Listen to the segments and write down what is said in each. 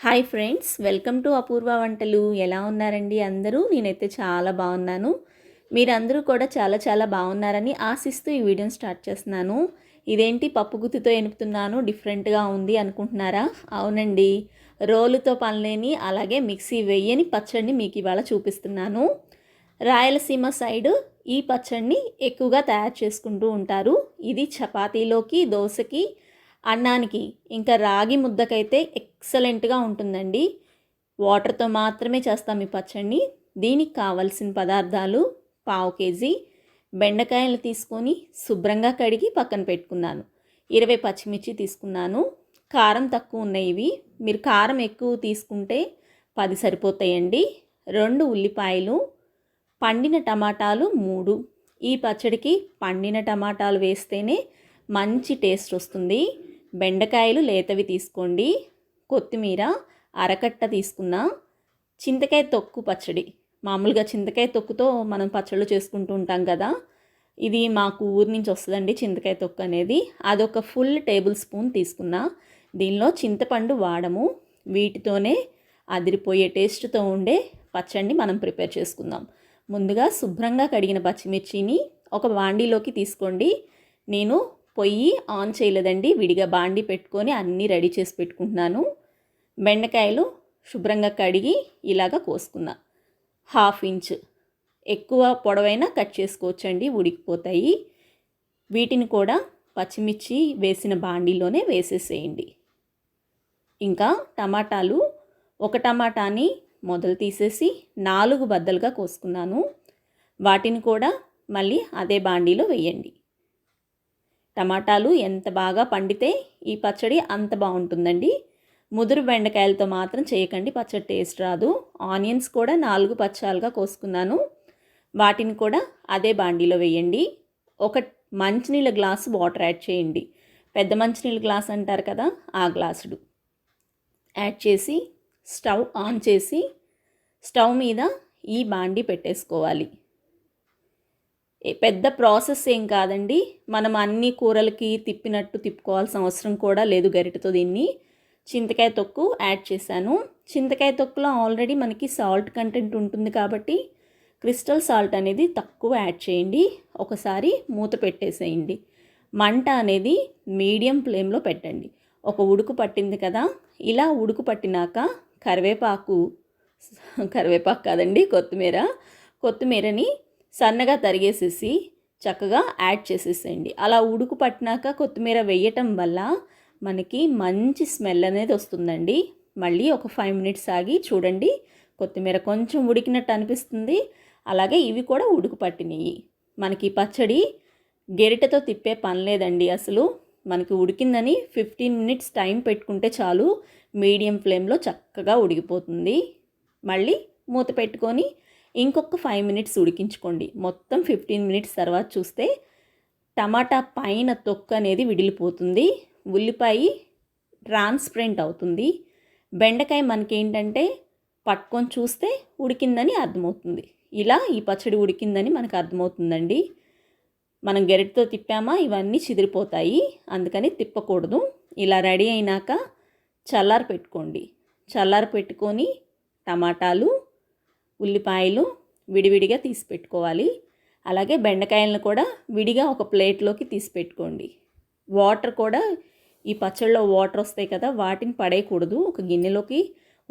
Hi friends welcome to Apoorva వంటలు. ఎలా ఉన్నారండి అందరూ? నేనైతే చాలా బాగున్నాను. మీరందరూ కూడా చాలా చాలా బాగున్నారని ఆశిస్తూ ఈ వీడియోని స్టార్ట్ చేస్తున్నాను. ఇదేంటి? పప్పు గుత్తితో ఎనుపుతున్నాను డిఫరెంట్గా ఉంది అనుకుంటున్నారా? అవునండి. రోలుతో పనిలేని అలాగే మిక్సీ వెయ్యని పచ్చడిని మీకు ఇవాళ చూపిస్తున్నాను. రాయలసీమ సైడ్ ఈ పచ్చడిని ఎక్కువగా తయారు చేసుకుంటూ ఉంటారు. ఇది చపాతీలోకి దోశకి అన్నానికి. ఇంకా రాగి ముద్దకైతే ఎక్సలెంట్గా ఉంటుందండి. వాటర్తో మాత్రమే చేస్తాం ఈ పచ్చడిని. దీనికి కావలసిన పదార్థాలు పావు కేజీ. బెండకాయలు తీసుకొని శుభ్రంగా కడిగి పక్కన పెట్టుకున్నాను. ఇరవై పచ్చిమిర్చి తీసుకున్నాను. కారం తక్కువ ఉన్నాయి ఇవి. మీరు కారం ఎక్కువ తీసుకుంటే పది సరిపోతాయండి. రెండు ఉల్లిపాయలు పండిన టమాటాలు మూడు. ఈ పచ్చడికి పండిన టమాటాలు వేస్తేనే మంచి టేస్ట్ వస్తుంది. బెండకాయలు లేతవి తీసుకోండి. కొత్తిమీర అరకట్ట తీసుకున్న చింతకాయ తొక్కు పచ్చడి. మామూలుగా చింతకాయ తొక్కుతో మనం పచ్చళ్ళు చేసుకుంటూ ఉంటాం కదా. ఇది మాకు ఊరి నుంచి వస్తుందండి చింతకాయ తొక్కు అనేది. అదొక ఫుల్ టేబుల్ స్పూన్ తీసుకున్నా. దీనిలో చింతపండు వాడము. వీటితోనే అదిరిపోయే టేస్ట్తో ఉండే పచ్చడిని మనం ప్రిపేర్ చేసుకుందాం. ముందుగా శుభ్రంగా కడిగిన పచ్చిమిర్చిని ఒక వాండీలోకి తీసుకోండి. నేను పొయ్యి ఆన్ చేయలేదండి. విడిగా బాండి పెట్టుకొని అన్నీ రెడీ చేసి పెట్టుకుంటున్నాను. బెండకాయలు శుభ్రంగా కడిగి ఇలాగ కోసుకున్నా. Half inch. ఎక్కువ పొడవైనా కట్ చేసుకోవచ్చండి. ఉడికిపోతాయి. వీటిని కూడా పచ్చిమిర్చి వేసిన బాండీలోనే వేసేసేయండి. ఇంకా టమాటాలు ఒక టమాటాని మొదలు తీసేసి నాలుగు బద్దలుగా కోసుకున్నాను. వాటిని కూడా మళ్ళీ అదే బాండీలో వేయండి. టమాటాలు ఎంత బాగా పండితే ఈ పచ్చడి అంత బాగుంటుందండి. ముదురు బెండకాయలతో మాత్రం చేయకండి పచ్చడి టేస్ట్ రాదు. ఆనియన్స్ కూడా నాలుగు పచ్చాలుగా కోసుకున్నాను. వాటిని కూడా అదే బాండీలో వేయండి. ఒక మంచినీళ్ళ గ్లాసు వాటర్ యాడ్ చేయండి. పెద్ద మంచినీళ్ళ గ్లాస్ అంటారు కదా ఆ గ్లాసుడు. యాడ్ చేసి స్టవ్ ఆన్ చేసి స్టవ్ మీద ఈ బాండీ పెట్టేసుకోవాలి. పెద్ద ప్రాసెస్ ఏం కాదండి. మనం అన్ని కూరలకి తిప్పినట్టు తిప్పుకోవాల్సిన అవసరం కూడా లేదు గరిటతో దీన్ని. చింతకాయ తొక్కు యాడ్ చేశాను. చింతకాయ తొక్కులో ఆల్రెడీ మనకి సాల్ట్ కంటెంట్ ఉంటుంది కాబట్టి క్రిస్టల్ సాల్ట్ అనేది తక్కువ యాడ్ చేయండి. ఒకసారి మూత పెట్టేసేయండి. మంట అనేది మీడియం ఫ్లేమ్లో పెట్టండి. ఒక ఉడుకు పట్టింది కదా ఇలా ఉడుకు పట్టినాక కరివేపాకు కరివేపాకు కాదండి కొత్తిమీర. కొత్తిమీరని సన్నగా తరిగేసేసి చక్కగా యాడ్ చేసేసేయండి. అలా ఉడుకు పట్టినాక కొత్తిమీర వేయటం వల్ల మనకి మంచి స్మెల్ అనేది వస్తుందండి. మళ్ళీ ఒక ఫైవ్ మినిట్స్ ఆగి చూడండి కొత్తిమీర కొంచెం ఉడికినట్టు అనిపిస్తుంది. అలాగే ఇవి కూడా ఉడుకు పట్టినాయి. మనకి పచ్చడి గెరిటతో తిప్పే పని లేదండి అసలు. మనకి ఉడికిందని ఫిఫ్టీన్ మినిట్స్ టైం పెట్టుకుంటే చాలు మీడియం ఫ్లేమ్లో చక్కగా ఉడికిపోతుంది. మళ్ళీ మూత పెట్టుకొని ఇంకొక ఫైవ్ మినిట్స్ ఉడికించుకోండి. మొత్తం ఫిఫ్టీన్ మినిట్స్ తర్వాత చూస్తే టమాటా పైన తొక్క అనేది విడిలిపోతుంది. ఉల్లిపాయ ట్రాన్స్పరెంట్ అవుతుంది. బెండకాయ మనకేంటంటే పట్టుకొని చూస్తే ఉడికిందని అర్థమవుతుంది. ఇలా ఈ పచ్చడి ఉడికిందని మనకు అర్థమవుతుందండి. మనం గెరెట్తో తిప్పామా? ఇవన్నీ చిదిరిపోతాయి. అందుకని తిప్పకూడదు. ఇలా రెడీ అయినాక చల్లారి పెట్టుకోండి చల్లారి పెట్టుకొని టమాటాలు ఉల్లిపాయలు విడివిడిగా తీసి పెట్టుకోవాలి అలాగే బెండకాయలను కూడా విడిగా ఒక ప్లేట్లోకి తీసి పెట్టుకోండి వాటర్ కూడా ఈ పచ్చళ్ళలో వాటర్ వస్తాయి కదా వాటిని పడేయకూడదు. ఒక గిన్నెలోకి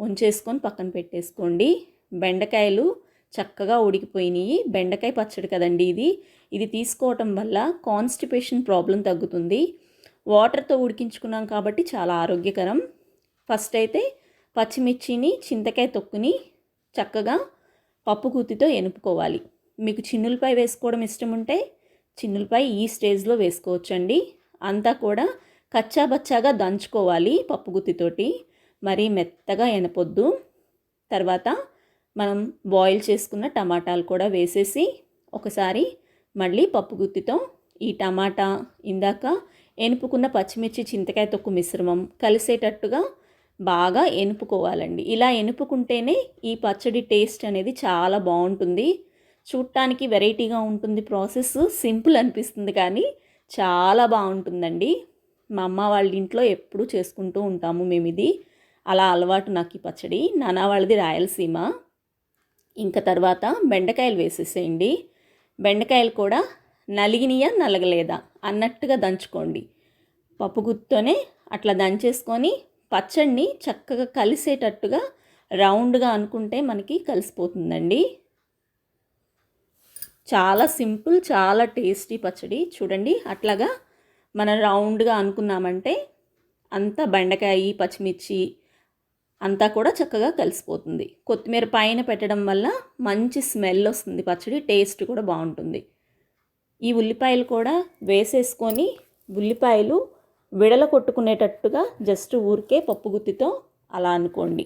ఉంచేసుకొని పక్కన పెట్టేసుకోండి. బెండకాయలు చక్కగా ఉడికిపోయినాయి. బెండకాయ పచ్చడి కదండి ఇది. ఇది తీసుకోవటం వల్ల కాన్స్టిపేషన్ ప్రాబ్లం తగ్గుతుంది. వాటర్తో ఉడికించుకున్నాం కాబట్టి చాలా ఆరోగ్యకరం. ఫస్ట్ అయితే పచ్చిమిర్చిని చింతకాయ తొక్కుని చక్కగా పప్పు గుత్తితో ఎనుపుకోవాలి. మీకు చిన్నులపై వేసుకోవడం ఇష్టం ఉంటే చిన్నులపై ఈ స్టేజ్లో వేసుకోవచ్చండి. అంతా కూడా కచ్చాబచ్చాగా దంచుకోవాలి పప్పు గుత్తితోటి. మరీ మెత్తగా ఎనపొద్దు. తర్వాత మనం బాయిల్ చేసుకున్న టమాటాలు కూడా వేసేసి ఒకసారి మళ్ళీ పప్పు గుత్తితో ఈ టమాటా ఇందాక ఎనుపుకున్న పచ్చిమిర్చి చింతకాయ తొక్కు మిశ్రమం కలిసేటట్టుగా బాగా ఎనుపుకోవాలండి. ఇలా ఎనుపుకుంటేనే ఈ పచ్చడి టేస్ట్ అనేది చాలా బాగుంటుంది. చూడటానికి వెరైటీగా ఉంటుంది ప్రాసెస్. సింపుల్ అనిపిస్తుంది కానీ చాలా బాగుంటుందండి. మా అమ్మ వాళ్ళ ఇంట్లో ఎప్పుడూ చేసుకుంటూ ఉంటాము మేము ఇది అలా అలవాటు నాకు ఈ పచ్చడి. నానా వాళ్ళది రాయలసీమ. ఇంకా తర్వాత బెండకాయలు వేసేసేయండి. బెండకాయలు కూడా నలిగినయా నలగలేదా అన్నట్టుగా దంచుకోండి. పప్పు గుత్తోనే అట్లా దంచేసుకొని పచ్చడిని చక్కగా కలిసేటట్టుగా రౌండ్గా అనుకుంటే మనకి కలిసిపోతుందండి. చాలా సింపుల్ చాలా టేస్టీ పచ్చడి. చూడండి అట్లాగా మనం రౌండ్గా అనుకున్నామంటే అంతా బెండకాయ పచ్చిమిర్చి అంతా కూడా చక్కగా కలిసిపోతుంది. కొత్తిమీర పైన పెట్టడం వల్ల మంచి స్మెల్ వస్తుంది పచ్చడి టేస్ట్ కూడా బాగుంటుంది. ఈ ఉల్లిపాయలు కూడా వేసేసుకొని ఉల్లిపాయలు విడల కొట్టుకునేటట్టుగా జస్ట్ ఊరికే పప్పు గుత్తితో అలా అనుకోండి.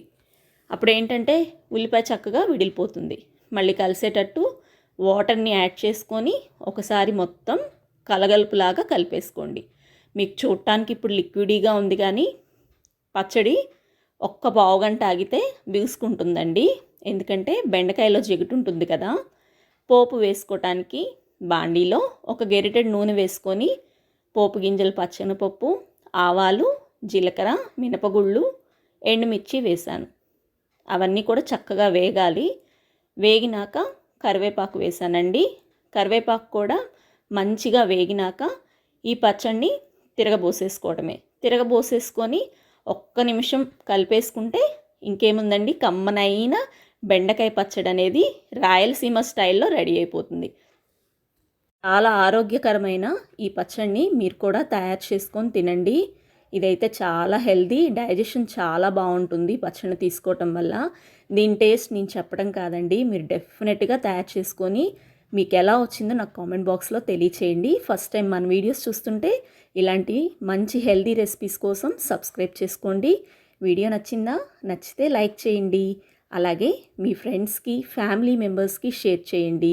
అప్పుడు ఏంటంటే ఉల్లిపాయ చక్కగా విడిలిపోతుంది. మళ్ళీ కలిసేటట్టు వాటర్ని యాడ్ చేసుకొని ఒకసారి మొత్తం కలగలుపులాగా కలిపేసుకోండి. మీకు చూడటానికి ఇప్పుడు లిక్విడీగా ఉంది కానీ పచ్చడి ఒక్క పావుగంట ఆగితే బిగుసుకుంటుందండి. ఎందుకంటే బెండకాయలో జిగుటు ఉంటుంది కదా. పోపు వేసుకోవటానికి బాండీలో ఒక గెరిటెడ్ నూనె వేసుకొని పోపు గింజలు పచ్చనపప్పు ఆవాలు జీలకర్ర మినపగుళ్ళు ఎండుమిర్చి వేశాను. అవన్నీ కూడా చక్కగా వేగాలి. వేగినాక కరివేపాకు వేసానండి కరివేపాకు కూడా మంచిగా వేగినాక ఈ పచ్చడిని తిరగబోసేసుకోవడమే. తిరగబోసేసుకొని ఒక్క నిమిషం కలిపేసుకుంటే ఇంకేముందండి? కమ్మనైన బెండకాయ పచ్చడి అనేది రాయలసీమ స్టైల్లో రెడీ అయిపోతుంది. చాలా ఆరోగ్యకరమైన ఈ పచ్చడిని మీరు కూడా తయారు చేసుకొని తినండి. ఇదైతే చాలా హెల్దీ డైజెషన్ చాలా బాగుంటుంది పచ్చడిని తీసుకోవటం వల్ల. దీని టేస్ట్ నేను చెప్పడం కాదండి మీరు డెఫినెట్గా తయారు చేసుకొని మీకు ఎలా వచ్చిందో నాకు కామెంట్ బాక్స్లో తెలియచేయండి. ఫస్ట్ టైం మన వీడియోస్ చూస్తుంటే ఇలాంటి మంచి హెల్దీ రెసిపీస్ కోసం సబ్స్క్రైబ్ చేసుకోండి. వీడియో నచ్చిందా? నచ్చితే లైక్ చేయండి. అలాగే మీ ఫ్రెండ్స్కి ఫ్యామిలీ మెంబర్స్కి షేర్ చేయండి.